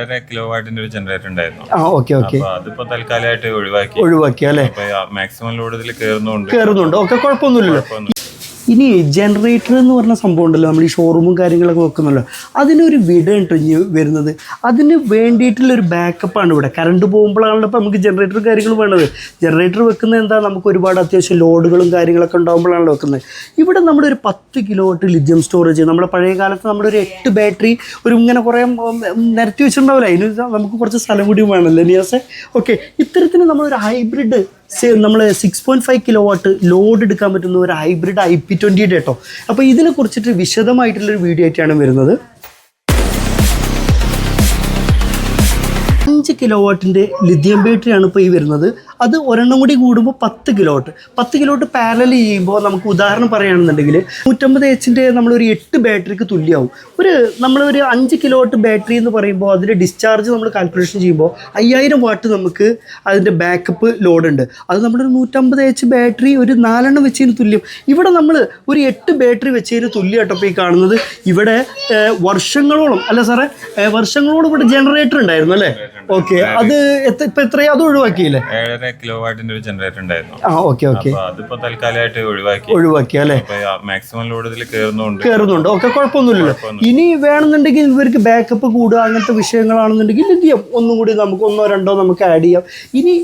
ഏഴര കിലോ വാട്ടിന്റെ ഒരു ജനറേറ്റർ ഉണ്ടായിരുന്നു. ആ ഓക്കെ ഓക്കെ അപ്പൊ അതിപ്പോ തൽക്കാലമായിട്ട് ഒഴിവാക്കി. ഒഴിവാക്കി അല്ലേ? അപ്പൊ മാക്സിമം ലോഡ് ഇതിൽ കയറുന്നുണ്ട് കയറുന്നുണ്ട് ഓക്കെ കുഴപ്പമൊന്നുമില്ലല്ലോ. ഇനി ജനറേറ്റർ എന്ന് പറഞ്ഞ സംഭവം ഉണ്ടല്ലോ നമ്മൾ ഈ ഷോറൂമും കാര്യങ്ങളൊക്കെ വെക്കുന്നല്ലോ. അതിനൊരു വിട ഇനി വരുന്നത്? അതിന് വേണ്ടിയിട്ടുള്ള ഒരു ബാക്കപ്പാണ് ഇവിടെ. കറണ്ട് പോകുമ്പോഴാണല്ലോ ഇപ്പോൾ നമുക്ക് ജനറേറ്ററും കാര്യങ്ങളും വേണ്ടത്. ജനറേറ്റർ വെക്കുന്നത് എന്താ? നമുക്ക് ഒരുപാട് അത്യാവശ്യം ലോഡുകളും കാര്യങ്ങളൊക്കെ ഉണ്ടാകുമ്പോഴാണല്ലോ വെക്കുന്നത്. ഇവിടെ നമ്മുടെ ഒരു പത്ത് കിലോ വട്ട് ലിഥിയം സ്റ്റോറേജ് നമ്മുടെ പഴയ കാലത്ത് നമ്മുടെ ഒരു എട്ട് ബാറ്ററി ഒരു ഇങ്ങനെ കുറേ നിരത്തി വെച്ചിട്ടുണ്ടാവില്ല? അതിന് നമുക്ക് കുറച്ച് സ്ഥലം കൂടി വേണമല്ലോ നിയാസെ ഓക്കെ ഇത്തരത്തിന് നമ്മളൊരു ഹൈബ്രിഡ് നമ്മൾ six point five kilowatt load എടുക്കാൻ പറ്റുന്ന ഒരു ഹൈബ്രിഡ് ഐ പി ട്വന്റിയുടെ കേട്ടോ അപ്പോൾ ഇതിനെ കുറിച്ചിട്ട് വിശദമായിട്ടുള്ളൊരു വീഡിയോ ആയിട്ടാണ് വരുന്നത്. അഞ്ച് കിലോ വാട്ടിന്റെ ലിഥിയം ബാറ്ററിയാണ് ഇപ്പോൾ ഈ വരുന്നത്. അത് ഒരെണ്ണം കൂടി കൂടുമ്പോൾ പത്ത് കിലോട്ട് പത്ത് കിലോട്ട് പാരൽ പാരലൽ ചെയ്യുമ്പോൾ നമുക്ക് ഉദാഹരണം പറയുകയാണെന്നുണ്ടെങ്കിൽ നൂറ്റമ്പത് എച്ചിന്റെ നമ്മളൊരു എട്ട് ബാറ്ററിക്ക് തുല്യമാവും. ഒരു നമ്മളൊരു അഞ്ച് കിലോട്ട് ബാറ്ററി എന്ന് പറയുമ്പോൾ അതിന്റെ ഡിസ്ചാർജ് നമ്മൾ കാൽക്കുലേഷൻ ചെയ്യുമ്പോൾ അയ്യായിരം വാട്ട് നമുക്ക് അതിന്റെ ബാക്കപ്പ് ലോഡ് ഉണ്ട്. അത് നമ്മുടെ ഒരു നൂറ്റമ്പത് എച്ച് ബാറ്ററി ഒരു നാലെണ്ണം വെച്ചതിന് തുല്യം. ഇവിടെ നമ്മൾ ഒരു എട്ട് ബാറ്ററി വെച്ചതിന് തുല്യം ഇപ്പോൾ ഈ കാണുന്നത്. ഇവിടെ വർഷങ്ങളോളം അല്ല സാറേ വർഷങ്ങളോളം ഇവിടെ ജനറേറ്റർ ഉണ്ടായിരുന്നു അല്ലേ? ഓക്കെ അത് ഇപ്പം എത്രയാ? അത് ഒഴിവാക്കിയില്ലേ? കിലോ വാട്ടിന്റെ ഒരു ജനറേറ്റർ ഉണ്ടായിരുന്നു. ആ ഓക്കെ ഓക്കെ അപ്പൊ അതിപ്പോ തൽക്കാലമായിട്ട് ഒഴിവാക്കി. ഒഴിവാക്കി അല്ലേ? മാക്സിമം ലോഡിൽ ഇതിൽ കയറുന്നുണ്ട് കയറുന്നുണ്ട് ഓക്കെ കുഴപ്പമൊന്നുമില്ലല്ലോ. ഇനി വേണമെന്നുണ്ടെങ്കിൽ ഇവർക്ക് ബാക്കപ്പ് കൂടുക അങ്ങനത്തെ വിഷയങ്ങളാണെന്നുണ്ടെങ്കിൽ എന്ത് ചെയ്യാം. ഒന്നും കൂടി നമുക്ക് ഒന്നോ രണ്ടോ നമുക്ക് ആഡ് ചെയ്യാം. ഇനി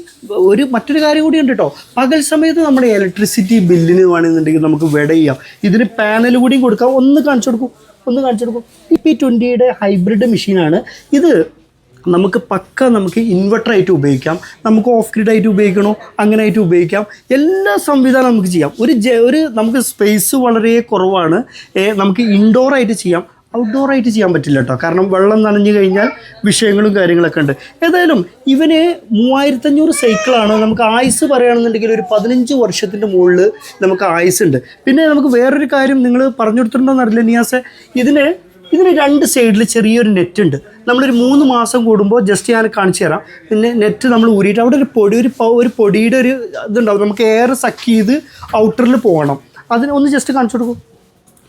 ഒരു മറ്റൊരു കാര്യം കൂടി ഉണ്ട് കേട്ടോ പകൽ സമയത്ത് നമ്മുടെ ഇലക്ട്രിസിറ്റി ബില്ലിന് വേണമെന്നുണ്ടെങ്കിൽ നമുക്ക് വെട ചെയ്യാം. ഇതിന് പാനൽ കൂടിയും കൊടുക്കാം. ഒന്ന് കാണിച്ചു കൊടുക്കും. ഒന്ന് കാണിച്ചു കൊടുക്കും. ഈ പി ട്വന്റിയുടെ ഹൈബ്രിഡ് മെഷീനാണ്. ഇത് നമുക്ക് പക്ക നമുക്ക് ഇൻവെർട്ടർ ആയിട്ട് ഉപയോഗിക്കാം. നമുക്ക് ഓഫ് ഗ്രിഡ് ആയിട്ട് ഉപയോഗിക്കണോ? അങ്ങനെ ആയിട്ട് ഉപയോഗിക്കാം. എല്ലാ സംവിധാനം നമുക്ക് ചെയ്യാം. ഒരു ജ ഒരു നമുക്ക് സ്പേസ് വളരെ കുറവാണ്. നമുക്ക് ഇൻഡോർ ആയിട്ട് ചെയ്യാം. ഔട്ട്ഡോർ ആയിട്ട് ചെയ്യാൻ പറ്റില്ല കേട്ടോ. കാരണം വെള്ളം നനഞ്ഞു കഴിഞ്ഞാൽ വിഷയങ്ങളും കാര്യങ്ങളൊക്കെ ഉണ്ട്. ഏതായാലും ഇവന് മൂവായിരത്തഞ്ഞൂറ് സൈക്കിളാണ് നമുക്ക് ആയുസ് പറയുകയാണെന്നുണ്ടെങ്കിൽ ഒരു പതിനഞ്ച് വർഷത്തിന്റെ മുകളിൽ നമുക്ക് ആയുസ് ഉണ്ട്. പിന്നെ നമുക്ക് വേറൊരു കാര്യം നിങ്ങൾ പറഞ്ഞു കൊടുത്തിട്ടുണ്ടോ എന്നറിയില്ല നിയാസെ. ഇതിന് ഇതിന് രണ്ട് സൈഡിൽ ചെറിയൊരു നെറ്റ് ഉണ്ട്. നമ്മളൊരു മൂന്ന് മാസം കൂടുമ്പോൾ ജസ്റ്റ് ഞാൻ കാണിച്ചു തരാം. പിന്നെ നെറ്റ് നമ്മൾ ഊരിയിട്ട് അവിടെ ഒരു പൊടി ഒരു ഒരു പൊടിയുടെ ഒരു ഇതുണ്ടാവും. നമുക്ക് എയർ സക്ക് ചെയ്ത് ഔട്ടറിൽ പോകണം. അതിന് ഒന്ന് ജസ്റ്റ് കാണിച്ചു കൊടുക്കും.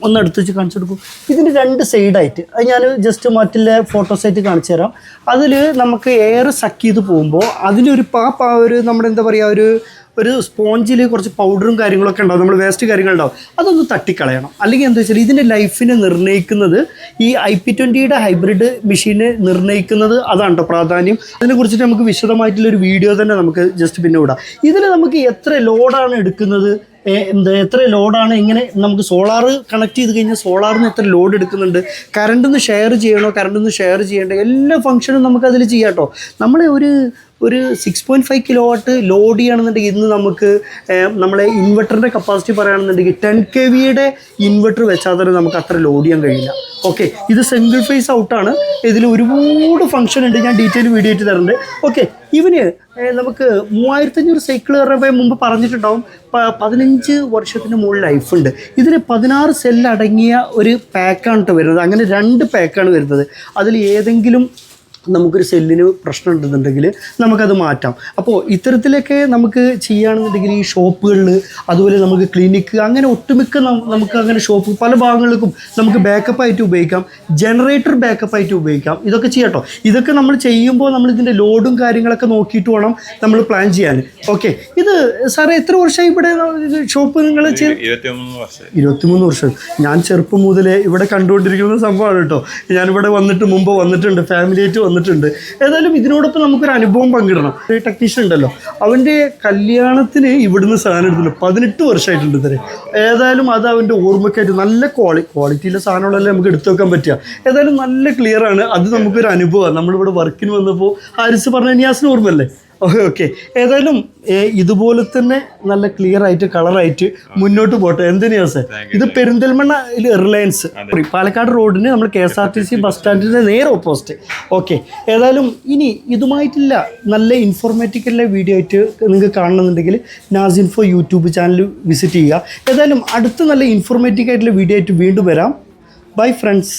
ഒന്ന് അടുത്ത് വെച്ച് കാണിച്ചു കൊടുക്കും. ഇതിന് രണ്ട് സൈഡായിട്ട് അത് ഞാൻ ജസ്റ്റ് മറ്റുള്ള ഫോട്ടോസായിട്ട് കാണിച്ചു തരാം. അതിൽ നമുക്ക് എയർ സക്ക് ചെയ്ത് പോകുമ്പോൾ അതിനൊരു പാ പാ- ഒരു നമ്മുടെ എന്താ പറയുക ഒരു ഒരു സ്പോഞ്ചിൽ കുറച്ച് പൗഡറും കാര്യങ്ങളൊക്കെ ഉണ്ടാവും നമ്മൾ വേസ്റ്റ് കാര്യങ്ങളുണ്ടാവും. അതൊന്ന് തട്ടിക്കളയണം. അല്ലെങ്കിൽ എന്താ വെച്ചാൽ ഇതിന്റെ ലൈഫിനെ നിർണയിക്കുന്നത് ഈ ഐ പി ട്വന്റിയുടെ ഹൈബ്രിഡ് മെഷീനെ നിർണയിക്കുന്നത് അതാണ് പ്രാധാന്യം. അതിനെ കുറിച്ചിട്ട് നമുക്ക് വിശദമായിട്ടുള്ളൊരു വീഡിയോ തന്നെ നമുക്ക് ജസ്റ്റ് പിന്നെ വിടാം. ഇതിൽ നമുക്ക് എത്ര ലോഡാണ് എടുക്കുന്നത്? എന്താ എത്ര ലോഡാണ് എങ്ങനെ നമുക്ക് സോളാർ കണക്ട് ചെയ്ത് കഴിഞ്ഞാൽ സോളാറിന് എത്ര ലോഡ് എടുക്കുന്നുണ്ട്? കറണ്ടിൽ ഷെയർ ചെയ്യണോ? കറണ്ടിൽ ഷെയർ ചെയ്യേണ്ട? എല്ലാ ഫംഗ്ഷനും നമുക്കതിൽ ചെയ്യാം കേട്ടോ നമ്മളെ ഒരു ഒരു six point five kilowatt load ചെയ്യുകയാണെന്നുണ്ടെങ്കിൽ ഇന്ന് നമുക്ക് നമ്മളെ ഇൻവെർട്ടറിന്റെ കപ്പാസിറ്റി പറയുകയാണെന്നുണ്ടെങ്കിൽ ടെൻ കെ വിയുടെ ഇൻവെർട്ടർ വെച്ചാൽ തന്നെ നമുക്ക് അത്ര ലോഡ് ചെയ്യാൻ കഴിയില്ല. ഓക്കെ ഇത് സിംഗിൾ ഫേസ് ഔട്ടാണ് ഇതിൽ ഒരുപാട് ഫംഗ്ഷൻ ഉണ്ട്. ഞാൻ ഡീറ്റെയിൽ വീഡിയോ ആയിട്ട് തരുന്നുണ്ട് ഓക്കെ ഇവന് നമുക്ക് മൂവായിരത്തഞ്ഞൂറ് സൈക്കിൾ പറയുമ്പോൾ മുമ്പ് പറഞ്ഞിട്ടുണ്ടാവും പതിനഞ്ച് വർഷത്തിന് മുകളിൽ ലൈഫ് ഉണ്ട്. ഇതിന് പതിനാറ് സെല്ല് അടങ്ങിയ ഒരു പാക്കാണ് വരുന്നത്. അങ്ങനെ രണ്ട് പാക്കാണ് വരുന്നത്. അതിൽ ഏതെങ്കിലും നമുക്കൊരു സെല്ലിന് പ്രശ്നം ഉണ്ടെന്നുണ്ടെങ്കിൽ നമുക്കത് മാറ്റാം. അപ്പോൾ ഇത്തരത്തിലൊക്കെ നമുക്ക് ചെയ്യുകയാണെന്നുണ്ടെങ്കിൽ ഈ ഷോപ്പുകളിൽ അതുപോലെ നമുക്ക് ക്ലിനിക്ക് അങ്ങനെ ഒട്ടുമിക്ക നമുക്ക് അങ്ങനെ ഷോപ്പ് പല ഭാഗങ്ങൾക്കും നമുക്ക് ബാക്കപ്പ് ആയിട്ട് ഉപയോഗിക്കാം. ജനറേറ്റർ ബാക്കപ്പ് ആയിട്ട് ഉപയോഗിക്കാം. ഇതൊക്കെ ചെയ്യാട്ടോ ഇതൊക്കെ നമ്മൾ ചെയ്യുമ്പോൾ നമ്മൾ ഇതിന്റെ ലോഡും കാര്യങ്ങളൊക്കെ നോക്കിയിട്ട് വേണം നമ്മൾ പ്ലാൻ ചെയ്യാൻ. ഓക്കെ. ഇത് സാറേ എത്ര വർഷമായി ഇവിടെ ഷോപ്പ് നിങ്ങൾ ഇരുപത്തിമൂന്ന് വർഷം. ഞാൻ ചെറുപ്പം മുതലേ ഇവിടെ കണ്ടുകൊണ്ടിരിക്കുന്ന സംഭവമാണ് കേട്ടോ ഞാനിവിടെ വന്നിട്ട് മുമ്പ് വന്നിട്ടുണ്ട്. ഫാമിലി ആയിട്ട് വന്നിട്ടുണ്ട്. ഏതായാലും ഇതിനോടൊപ്പം നമുക്കൊരു അനുഭവം പങ്കിടണം. ഒരു ടെക്നീഷ്യൻ ഉണ്ടല്ലോ. അവന്റെ കല്യാണത്തിന് ഇവിടുന്ന് സാധനം എടുത്തില്ല പതിനെട്ട് വർഷമായിട്ടുണ്ട് ഇതരെ ഏതായാലും അത് അവന്റെ ഓർമ്മയ്ക്കായിട്ട് നല്ല ക്വാളി ക്വാളിറ്റിയിലെ സാധനങ്ങളല്ലേ നമുക്ക് എടുത്തു വെക്കാൻ പറ്റുക. ഏതായാലും നല്ല ക്ലിയറാണ് അത് നമുക്കൊരു അനുഭവമാണ്. നമ്മളിവിടെ വർക്കിന് വന്നപ്പോൾ ആരിസ് പറഞ്ഞ ന്യാസിന് ഓർമ്മയല്ലേ? ഓക്കെ ഏതായാലും ഇതുപോലെ തന്നെ നല്ല ക്ലിയർ ആയിട്ട് കളർ ആയിട്ട് മുന്നോട്ട് പോട്ടെ. എന്തിനാ സാർ ഇത് പെരിന്തൽമണ്ണ റിലയൻസ്. പാലക്കാട് റോഡിന് നമ്മൾ K S R T C bus സ്റ്റാൻഡിന്റെ നേരെ ഓപ്പോസിറ്റ് ഓക്കെ ഏതായാലും ഇനി ഇതുമായിട്ടില്ല നല്ല ഇൻഫോർമേറ്റീവുള്ള വീഡിയോ ആയിട്ട് നിങ്ങൾക്ക് കാണണമെന്നുണ്ടെങ്കിൽ നാസിൻഫോ യൂട്യൂബ് ചാനൽ വിസിറ്റ് ചെയ്യുക. ഏതായാലും അടുത്ത നല്ല ഇൻഫോർമേറ്റീവ് ആയിട്ടുള്ള വീഡിയോ ആയിട്ട് വീണ്ടും വരാം. Bye friends